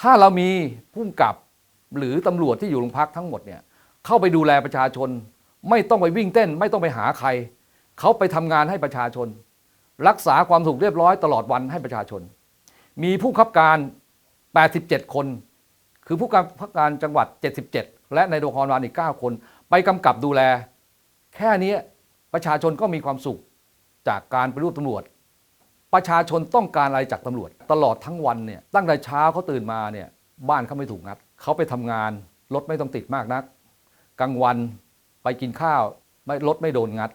ถ้าเรามีผู้กำกับหรือตำรวจที่อยู่โรงพักทั้งหมดเนี่ยเข้าไปดูแลประชาชน ไม่ต้องไปวิ่งเต้น ไม่ต้องไปหาใคร เขาไปทำงานให้ประชาชน รักษาความสุขเรียบร้อยตลอดวันให้ประชาชน มีผู้ขับการ 87 คน คือผู้การพักการจังหวัด 77 และในโรงพยาบาลอีก 9 คน ไปกำกับดูแล แค่นี้ประชาชนก็มีความสุขจากการไปรูปตำรวจ ประชาชนต้องการอะไรจากตำรวจ ตลอดทั้งวันเนี่ยตั้งแต่เช้าเขาตื่นมาเนี่ยบ้านเขาไม่ถูกงัดเขาไปทำงานรถไม่ต้องติดมากนัก กลางวันไปกินข้าวไม่รถไม่โดนงัด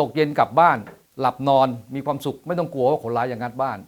ตกเย็นกลับบ้าน หลับนอนมีความสุขไม่ต้องกลัวว่าคนร้ายจะงัดบ้าน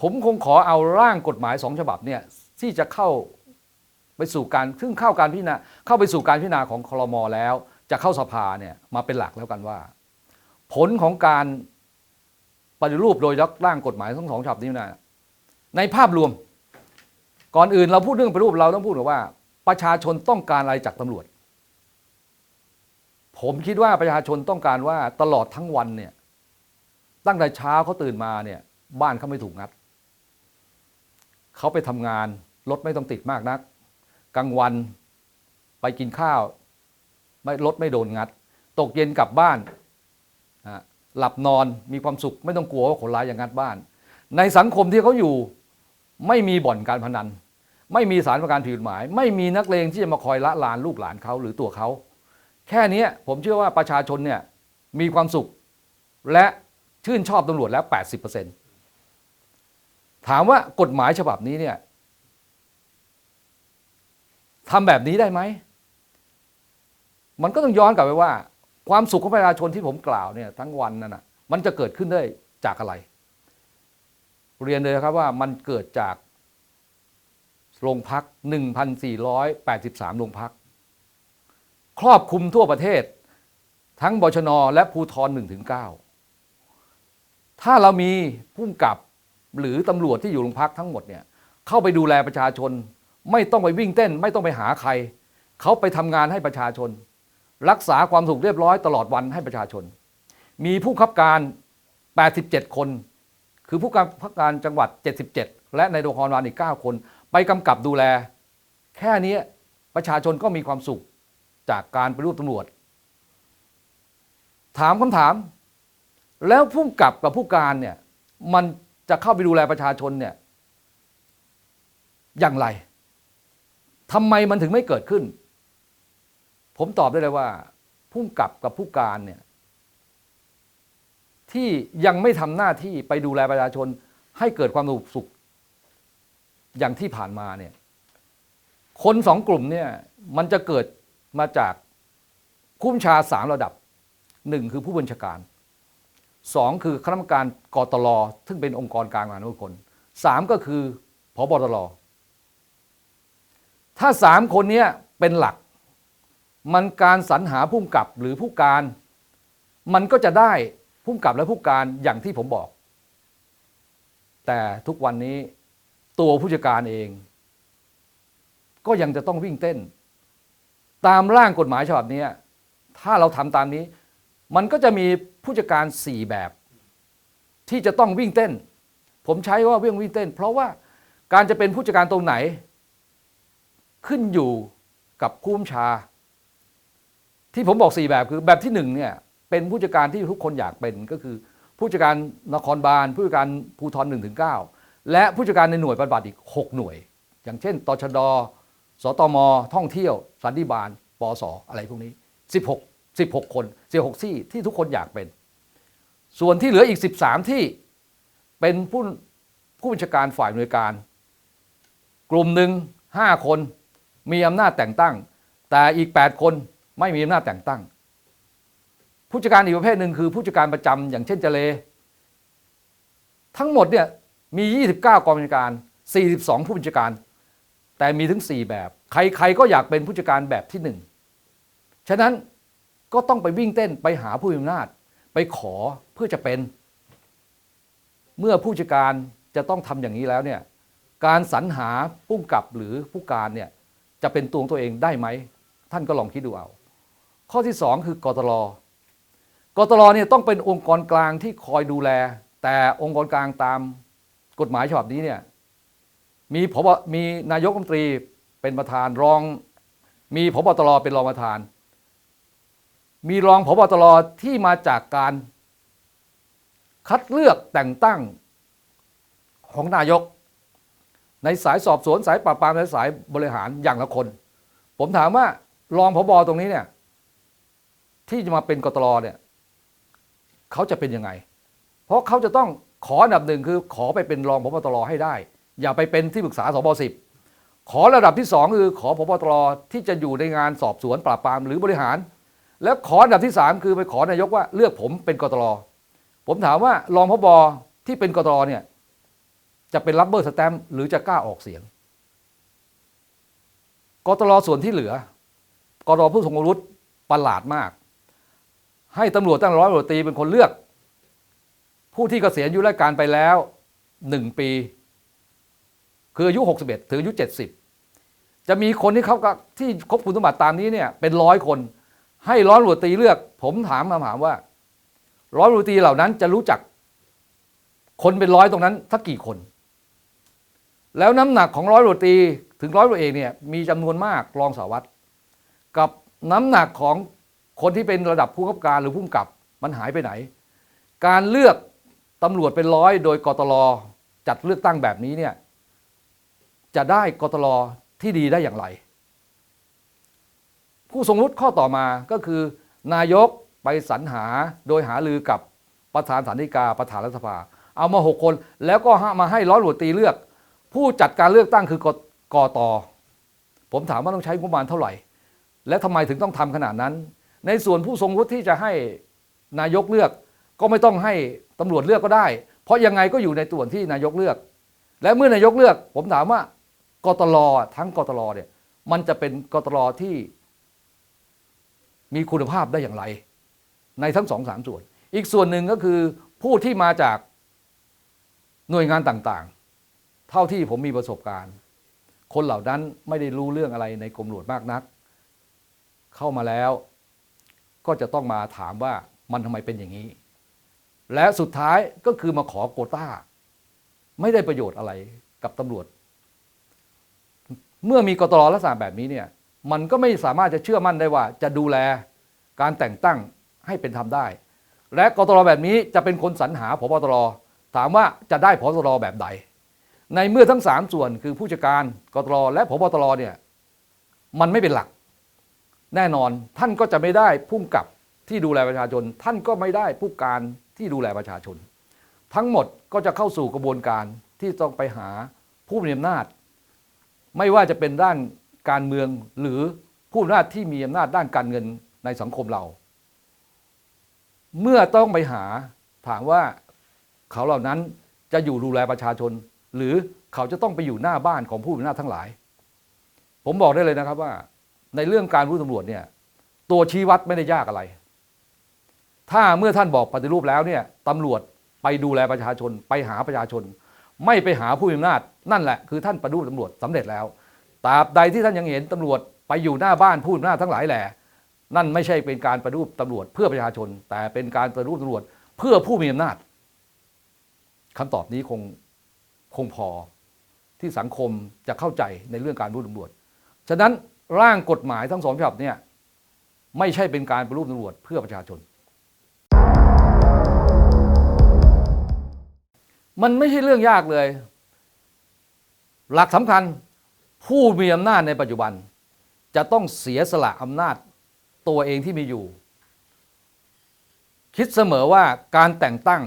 ผมคงขอเอาร่างกฎหมายสองฉบับเนี่ยที่จะเข้าไปสู่การซึ่งเข้าการพิจารณาเข้าไปสู่การพิจารณาของคลมแล้ว จะเข้าสภาเนี่ยมาเป็นหลักแล้วกันว่า ผลของการปฏิรูปโดยร่างกฎหมายทั้งสองฉบับนี้นะในภาพรวม ก่อนอื่นเราพูดเรื่องปฏิรูปเราต้องพูดถึงว่า ประชาชนต้องการอะไรจากตำรวจ ผมคิดว่าประชาชนต้องการว่าตลอดทั้งวันเนี่ยตั้งแต่เช้าเขาตื่นมาเนี่ย บ้านเขาไม่ถูกงัดเขาไปทำงานรถไม่ต้องติดมากนัก กลางวันไปกินข้าว ไม่รถไม่โดนงัด ตกเย็นกลับบ้านอะหลับนอนมีความสุขไม่ต้องกลัวว่าคนร้ายจะงัดบ้าน ในสังคมที่เขาอยู่ไม่มีบ่อนการพนัน ไม่มีสารประกันผิดกฎหมาย ไม่มีนักเลงที่จะมาคอยละลานลูกหลานเขาหรือตัวเขา แค่นี้ผมเชื่อว่าประชาชนเนี่ยมีความสุขและชื่นชอบตำรวจแล้ว 80% ถามว่ากฎหมายฉบับนี้เนี่ยทำแบบนี้ได้ไหม มันก็ต้องย้อนกลับไปว่า ความสุขของประชาชนที่ผมกล่าวเนี่ยทั้งวันนั่นนะมันจะเกิดขึ้นได้จากอะไร เรียนเลยครับว่ามันเกิดจากโรงพัก 1,483 โรงพัก ครอบคลุมทั่วประเทศ ทั้งบชนและภูทร1ถึง9ถ้าเรามีผู้กำกับ หรือตำรวจที่อยู่โรงพักทั้งหมดเนี่ยเข้าไปดูแลประชาชน ไม่ต้องไปวิ่งเต้น ไม่ต้องไปหาใคร เขาไปทำงานให้ประชาชน รักษาความสุขเรียบร้อยตลอดวันให้ประชาชน มีผู้ขับการ 87 คน คือผู้การพักการจังหวัด 77 และในโรงพยาบาลอีก 9 คน ไปกำกับดูแล แค่นี้ประชาชนก็มีความสุขจากการไปรูปตำรวจ ถามคำถาม แล้วผู้กำกับกับผู้การเนี่ยมัน จะเข้าไปดูแลประชาชนเนี่ยอย่างไรทำไมมันถึงไม่เกิดขึ้น ผมตอบได้เลยว่าผู้กับกับผู้การเนี่ยที่ยังไม่ทำหน้าที่ไปดูแลประชาชนให้เกิดความสุขอย่างที่ผ่านมาเนี่ยคนสองกลุ่มเนี่ยมันจะเกิดมาจากผู้บัญชาสามระดับหนึ่งคือผู้บัญชาการ สองคือคณะกรรมการกตลซึ่งเป็นองค์กรกลางมหานุคนสามก็คือพบตรถ้าสามคนนี้เป็นหลัก มันการสรรหาผู้กำกับหรือผู้การ มันก็จะได้ผู้กำกับและผู้การอย่างที่ผมบอก แต่ทุกวันนี้ตัวผู้จัดการเอง ก็ยังจะต้องวิ่งเต้น ตามร่างกฎหมายฉบับนี้ถ้าเราทำตามนี้ มันก็จะมีผู้จัดการสี่แบบ ที่จะต้องวิ่งเต้น ผมใช้ว่าวิ่งวิ่งเต้น เพราะว่าการจะเป็นผู้จัดการตรงไหน ขึ้นอยู่กับผู้บัญชา ที่ผมบอกสี่แบบคือแบบที่หนึ่งเนี่ยเป็นผู้จัดการที่ทุกคนอยากเป็นก็คือ ผู้จัดการนครบาลผู้จัดการภูธรหนึ่งถึงเก้าและผู้จัดการในหน่วยปฏิบัติอีกหกหน่วย อย่างเช่นตชดสตม ท่องเที่ยว สันติบาลปสอะไรพวกนี้ 16 16 คน 16 ที่ที่ทุกคนอยากเป็น ส่วนที่เหลืออีก 13 ที่เป็นผู้ผู้บัญชาการฝ่ายหน่วยการ กลุ่มหนึ่ง5 คนมีอำนาจแต่งตั้ง แต่อีก 8 คนไม่มีอำนาจแต่งตั้ง ผู้จัดการอีกประเภทหนึ่งคือผู้จัดการประจำอย่างเช่นเจเล ทั้งหมดเนี่ยมี 29 กองบัญชาการ 42 ผู้บัญชาการ แต่มีถึง 4 แบบ ใครๆก็อยากเป็นผู้จัดการแบบที่ 1 ฉะนั้น ก็ต้องไปวิ่งเต้นไปหาผู้มีอำนาจ ไปขอเพื่อจะเป็น เมื่อผู้จัดการจะต้องทำอย่างนี้แล้วเนี่ยการสรรหาผู้กำกับหรือผู้การเนี่ยจะเป็นตัวของตัวเองได้ไหม ท่านก็ลองคิดดูเอา ข้อที่ 2 คือกตลกตลเนี่ยต้องเป็นองค์กรกลางที่คอยดูแล แต่องค์กรกลางตามกฎหมายฉบับนี้เนี่ยมีพบมีนายกรัฐมนตรีเป็นประธานรอง มีพบตรเป็นรองประธาน มีรองพบตรที่มาจากการคัดเลือกแต่งตั้งของนายก ในสายสอบสวนสายปราบปรามและสายบริหารอย่างละคน ผมถามว่ารองพบตรงนี้เนี่ยที่จะมาเป็นกตรเนี่ยเขาจะเป็นยังไง เพราะเขาจะต้องขออันดับหนึ่งคือขอไปเป็นรองพบตรให้ได้ อย่าไปเป็นที่ปรึกษาสบสิบขอระดับที่สองคือขอพบตรที่จะอยู่ในงานสอบสวนปราบปรามหรือบริหาร แล้วขออันดับที่สามคือไปขอนายกว่าเลือกผมเป็นกตรผมถามว่ารองพบที่เป็นกตรเนี่ยจะเป็นรับเบอร์สแตมป์หรือจะกล้าออกเสียงกตรส่วนที่เหลือกตรผู้ทรงวุฒิประหลาดมาก ให้ตำรวจตั้งร้อยตำรวจตรีเป็นคนเลือก ผู้ที่เกษียณอายุราชการไปแล้วหนึ่งปี คืออายุ 61 ถึงอายุ 70 จะมีคนที่เขาก็ที่ครบคุณสมบัติตามนี้เนี่ยเป็นร้อยคน ให้ร้อยตำรวตีเลือก ผมถามมาถามว่า ร้อยตำรวตีเหล่านั้นจะรู้จัก คนเป็นร้อยตรงนั้นสักกี่คน แล้วน้ำหนักของร้อยตำรวตีถึงร้อยตำรวเอกเนี่ยมีจำนวนมากรองสารวัตรกับน้ำหนักของคนที่เป็นระดับผู้กำกับการหรือผู้กำกับมันหายไปไหน การเลือกตำรวจเป็นร้อยโดยกตลจัดเลือกตั้งแบบนี้เนี่ยจะได้กตลที่ดีได้อย่างไร ผู้ทรงรุดข้อต่อมาก็คือนายกไปสรรหาโดยหาลือกับประธานสันติกาประธานรัฐสภา เอามาหกคนแล้วก็มาให้ร้อยตำรวจตรีเลือก ผู้จัดการเลือกตั้งคือกกตผมถามว่าต้องใช้งบประมาณเท่าไหร่ และทำไมถึงต้องทำขนาดนั้น ในส่วนผู้ทรงวุฒิที่จะให้นายกเลือก ก็ไม่ต้องให้ตำรวจเลือกก็ได้ เพราะยังไงก็อยู่ในส่วนที่นายกเลือก และเมื่อนายกเลือก ผมถามว่ากตลทั้งกตลเนี่ยมันจะเป็นกตลที่ มีคุณภาพได้อย่างไร ในทั้งสองสามส่วน อีกส่วนหนึ่งก็คือผู้ที่มาจากหน่วยงานต่างๆ เท่าที่ผมมีประสบการณ์ คนเหล่านั้นไม่ได้รู้เรื่องอะไรในกรมหลวงมากนัก เข้ามาแล้วก็จะต้องมาถามว่ามันทำไมเป็นอย่างนี้ และสุดท้ายก็คือมาขอโควต้า ไม่ได้ประโยชน์อะไรกับตำรวจ เมื่อมีกตรลักษณะแบบนี้เนี่ย มันก็ไม่สามารถจะเชื่อมั่นได้ว่าจะดูแลการแต่งตั้งให้เป็นธรรมได้ และกตรแบบนี้จะเป็นคนสรรหาพบตรถามว่าจะได้พบตรแบบใด ในเมื่อทั้งสามส่วนคือผู้จัดการกตรและพบตรเนี่ยมันไม่เป็นหลัก แน่นอนท่านก็จะไม่ได้พุ่งกับที่ดูแลประชาชน ท่านก็ไม่ได้ผู้การที่ดูแลประชาชน ทั้งหมดก็จะเข้าสู่กระบวนการที่ต้องไปหาผู้มีอำนาจ ไม่ว่าจะเป็นด้าน การเมืองหรือผู้มีอำนาจที่มีอำนาจด้านการเงินในสังคมเรา เมื่อต้องไปหาถามว่าเขาเหล่านั้นจะอยู่ดูแลประชาชน หรือเขาจะต้องไปอยู่หน้าบ้านของผู้มีอำนาจทั้งหลาย ผมบอกได้เลยนะครับว่า ในเรื่องการรู้ตำรวจเนี่ยตัวชี้วัดไม่ได้ยากอะไร ถ้าเมื่อท่านบอกปฏิรูปแล้วเนี่ยตำรวจไปดูแลประชาชน ไปหาประชาชน ไม่ไปหาผู้มีอำนาจ นั่นแหละคือท่านปฏิรูปตำรวจสำเร็จแล้ว ตราบใดที่ท่านยังเห็นตำรวจไปอยู่หน้าบ้านผู้มีอำนาทั้งหลายแหละนั่นไม่ใช่เป็นการปฏิรูปตำรวจเพื่อประชาชน แต่เป็นการปฏิรูปตำรวจเพื่อผู้มีอำนาจคำตอบนี้คงคงพอที่สังคมจะเข้าใจในเรื่องการรูปตำรวจ ฉะนั้นร่างกฎหมายทั้งสองฉบับเนี่ยไม่ใช่เป็นการปฏิรูปตำรวจเพื่อประชาชน มันไม่ใช่เรื่องยากเลย หลักสำคัญ ผู้มีอำนาจในปัจจุบัน จะต้องเสียสละอำนาจตัวเองที่มีอยู่ คิดเสมอว่าการแต่งตั้ง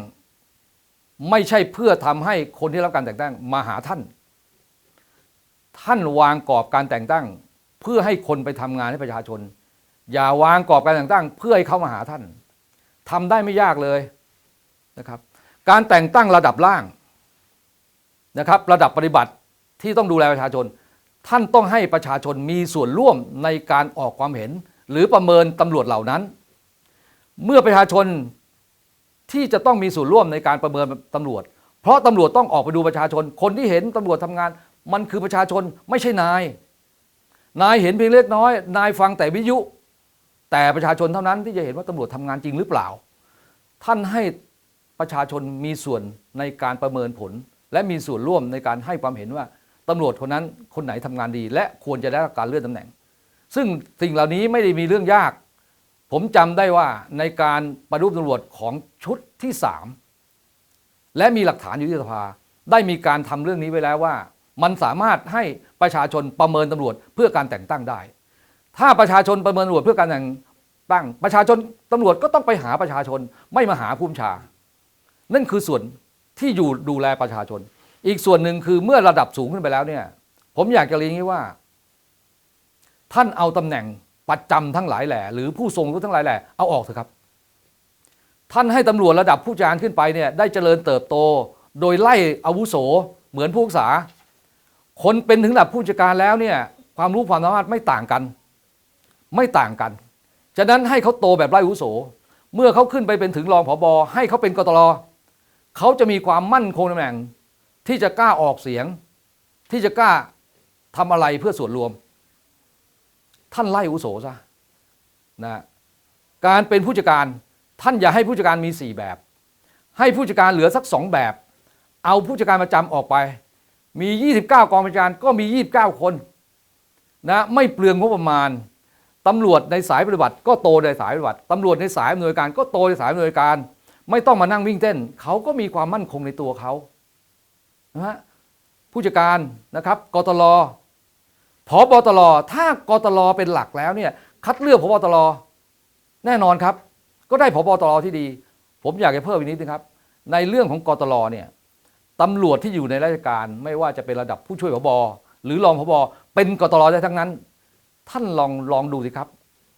ไม่ใช่เพื่อทำให้คนที่รับการแต่งตั้งมาหาท่าน ท่านวางกรอบการแต่งตั้ง เพื่อให้คนไปทำงานให้ประชาชน อย่าวางกรอบการแต่งตั้ง เพื่อให้เขามาหาท่านทำได้ไม่ยากเลยนะครับ การแต่งตั้งระดับล่างนะครับ ระดับปฏิบัติที่ต้องดูแลประชาชน ท่านต้องให้ประชาชนมีส่วนร่วมในการออกความเห็น หรือประเมินตำรวจเหล่านั้น เมื่อประชาชนที่จะต้องมีส่วนร่วมในการประเมินตำรวจ เพราะตำรวจต้องออกไปดูประชาชน คนที่เห็นตำรวจทำงาน มันคือประชาชนไม่ใช่นาย นายเห็นเพียงเล็กน้อย นายฟังแต่วิทยุ แต่ประชาชนเท่านั้นที่จะเห็นว่าตำรวจทำงานจริงหรือเปล่า ท่านให้ประชาชนมีส่วนในการประเมินผล และมีส่วนร่วมในการให้ความเห็นว่า ตำรวจคนนั้นคนไหนทำงานดี และควรจะได้รับการเลื่อนตำแหน่ง ซึ่งสิ่งเหล่านี้ไม่ได้มีเรื่องยาก ผมจำได้ว่าในการปฏิรูปตำรวจของชุดที่สามและมีหลักฐานอยู่ที่สภา ได้มีการทำเรื่องนี้ไว้แล้วว่า มันสามารถให้ประชาชนประเมินตำรวจเพื่อการแต่งตั้งได้ ถ้าประชาชนประเมินตำรวจเพื่อการแต่งตั้ง ประชาชนตำรวจก็ต้องไปหาประชาชนไม่มาหาผู้บัญชา นั่นคือส่วนที่อยู่ดูแลประชาชน อีกส่วนหนึ่งคือเมื่อระดับสูงขึ้นไปแล้วเนี่ย ผมอยากจะเรียนงี้ว่า ท่านเอาตำแหน่งประจำทั้งหลายแหล่หรือผู้ทรงรู้ทั้งหลายแหล่เอาออกเถอะครับ ท่านให้ตำรวจระดับผู้จารขึ้นไปเนี่ยได้เจริญเติบโต โดยไล่อาวุโสเหมือนผู้ศึกษา คนเป็นถึงระดับผู้จัดการแล้วเนี่ยความรู้ความสามารถไม่ต่างกัน ไม่ต่างกันฉะนั้นให้เขาโตแบบไร้อาวุโส เมื่อเขาขึ้นไปเป็นถึงรองผบให้เขาเป็นกตลเขาจะมีความมั่นคงในตำแหน่ง ที่จะกล้าออกเสียง ที่จะกล้าทำอะไรเพื่อส่วนรวม ท่านไล่อุโสซะนะการเป็นผู้จัดการท่านอย่าให้ผู้จัดการมี 4 แบบ ให้ผู้จัดการเหลือสัก 2 แบบ เอาผู้จัดการประจำออกไป มี 29 กองบัญชาการก็มี 29 คนนะไม่เปลืองงบประมาณตำรวจในสายปฏิบัติก็โตในสายปฏิบัติตำรวจในสายอำนวยการก็โตในสายอำนวยการ ไม่ต้องมานั่งวิ่งเต้น เขาก็มีความมั่นคงในตัวเขา นะฮะผู้จัดการนะครับกตลพบตรถ้ากตลเป็นหลักแล้วเนี่ยคัดเลือกพบตรแน่นอนครับ ก็ได้พบตรที่ดี ผมอยากจะเพิ่มอีกนิดนึงครับ ในเรื่องของกตลเนี่ยตำรวจที่อยู่ในราชการไม่ว่าจะเป็นระดับผู้ช่วยพบหรือรองพบเป็นกตลได้ทั้งนั้น ท่านลองลองดูสิครับ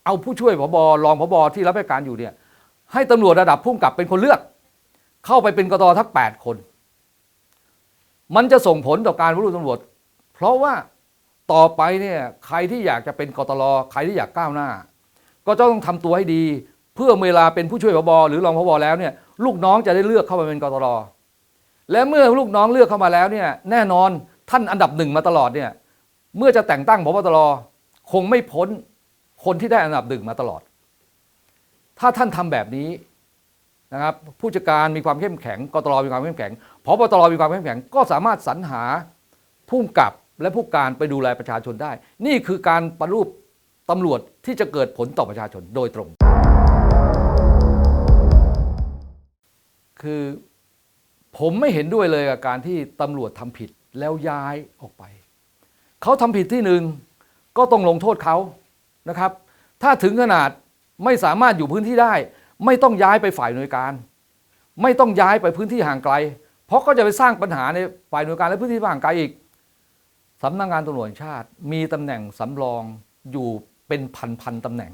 เอาผู้ช่วยพบรองพบที่รับราชการอยู่เนี่ยให้ตำรวจระดับผู้กำกับเป็นคนเลือก เข้าไปเป็นกตทั้ง8คน มันจะส่งผลต่อการปฏิรูปตำรวจ เพราะว่าต่อไปเนี่ยใครที่อยากจะเป็นกตลใครที่อยากก้าวหน้า ก็จะต้องทำตัวให้ดี เพื่อเวลาเป็นผู้ช่วยพบหรือรองพบแล้วเนี่ยลูกน้องจะได้เลือกเข้ามาเป็นกตลและเมื่อลูกน้องเลือกเข้ามาแล้วเนี่ยแน่นอนท่านอันดับหนึ่งมาตลอดเนี่ยเมื่อจะแต่งตั้งพบตรคงไม่พ้นคนที่ได้อันดับหนึ่งมาตลอด ถ้าท่านทำแบบนี้นะครับผู้จัดการมีความเข้มแข็งกตรมีความเข้มแข็ง พบตรมีความเข้มแข็งก็สามารถสรรหาผู้กับและผู้การไปดูแลประชาชนได้ นี่คือการปฏิรูปตำรวจที่จะเกิดผลต่อประชาชนโดยตรง คือผมไม่เห็นด้วยเลยกับการที่ตำรวจทำผิดแล้วย้ายออกไป เขาทำผิดที่หนึ่งก็ต้องลงโทษเขานะครับ ถ้าถึงขนาดไม่สามารถอยู่พื้นที่ได้ ไม่ต้องย้ายไปฝ่ายหน่วยการ ไม่ต้องย้ายไปพื้นที่ห่างไกล เพราะก็จะไปสร้างปัญหาในฝ่ายหน่วยการและพื้นที่ห่างไกลอีกสำนักงานตำรวจชาติ มีตำแหน่งสำรองอยู่เป็นพันๆตำแหน่ง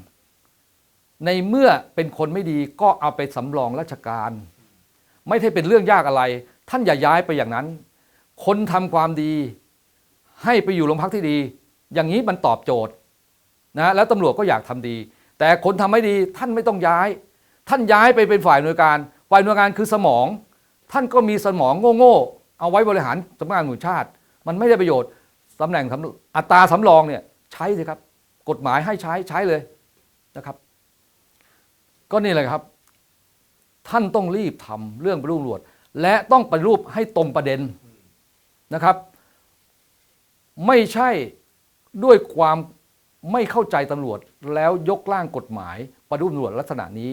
ในเมื่อเป็นคนไม่ดีก็เอาไปสำรองราชการ ไม่ใช่เป็นเรื่องยากอะไร ท่านอย่าย้ายไปอย่างนั้น คนทำความดี ให้ไปอยู่โรงพักที่ดี อย่างนี้มันตอบโจทย์นะแล้วตำรวจก็อยากทำดี แต่คนทำไม่ดีท่านไม่ต้องย้าย ท่านย้ายไปเป็นฝ่ายหน่วยการ ฝ่ายหน่วยการคือสมอง ท่านก็มีสมองโง่ๆเอาไว้บริหารสำนักงานหน่วยชาติ มันไม่ได้ประโยชน์ตำแหน่งสำอัตราสำรองเนี่ยใช้สิครับ กฎหมายให้ใช้ใช้เลยนะครับ ก็นี่แหละครับ ท่านต้องรีบทำเรื่องปฏิรูปตำรวจ และต้องปฏิรูปให้ตรงประเด็นนะครับ ไม่ใช่ด้วยความไม่เข้าใจตำรวจแล้วยกร่างกฎหมายปฏิรูปตำรวจลักษณะนี้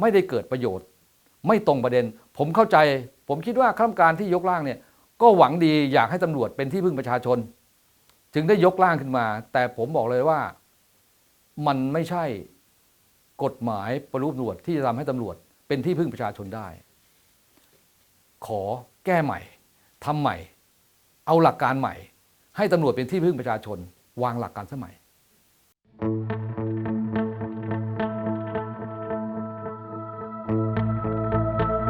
ไม่ได้เกิดประโยชน์ ไม่ตรงประเด็น ผมเข้าใจ ผมคิดว่าข้าราชการที่ยกร่างเนี่ยก็หวังดีอยากให้ตำรวจเป็นที่พึ่งประชาชน จึงได้ยกร่างขึ้นมา แต่ผมบอกเลยว่ามันไม่ใช่กฎหมายปฏิรูปตำรวจที่จะทำให้ตำรวจเป็นที่พึ่งประชาชนได้ ขอแก้ใหม่ทำใหม่ เอาหลักการใหม่ ให้ตำรวจเป็นที่พึ่งประชาชน วางหลักการสมัย Thank